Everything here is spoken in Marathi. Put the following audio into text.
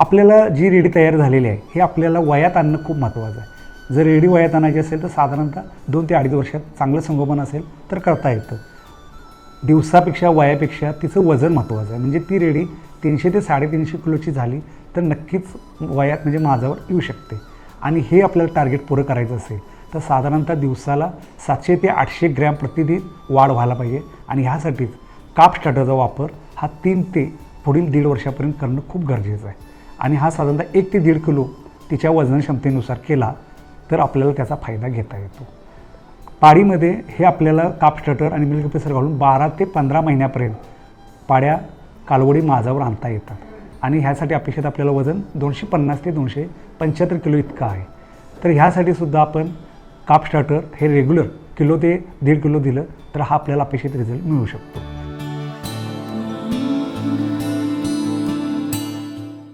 आपल्याला जी रेडी तयार झालेली आहे हे आपल्याला वयात आणणं खूप महत्त्वाचं आहे. जर रेडी वयात आणायची असेल तर साधारणतः दोन ते अडीच वर्षात चांगलं संगोपन असेल तर करता येतं. दिवसापेक्षा वयापेक्षा तिचं वजन महत्त्वाचं आहे. म्हणजे ती रेडी तीनशे ते साडेतीनशे किलोची झाली तर नक्कीच वयात म्हणजे माझ्यावर येऊ शकते. आणि हे आपल्याला टार्गेट पुरं करायचं असेल तर साधारणतः दिवसाला सातशे ते आठशे ग्रॅम प्रतिदिन वाढ व्हायला पाहिजे. आणि ह्यासाठीच काप स्टार्टरचा वापर हा तीन ते पुढील दीड वर्षापर्यंत करणं खूप गरजेचं आहे. आणि हा साधारणतः एक ते दीड किलो तिच्या वजन क्षमतेनुसार केला तर आपल्याला त्याचा फायदा घेता येतो. पाडीमध्ये हे आपल्याला काप स्टार्टर आणि मिल्क पेसर घालून बारा ते पंधरा महिन्यापर्यंत पाड्या कालवडी माझावर आणता येतात. आणि ह्यासाठी अपेक्षित आपल्याला वजन दोनशे पन्नास ते दोनशे पंच्याहत्तर किलो इतकं आहे. तर ह्यासाठी सुद्धा आपण काप स्टार्टर हे रेग्युलर किलो ते दीड किलो दिलं तर हा आपल्याला अपेक्षित रिझल्ट मिळू शकतो.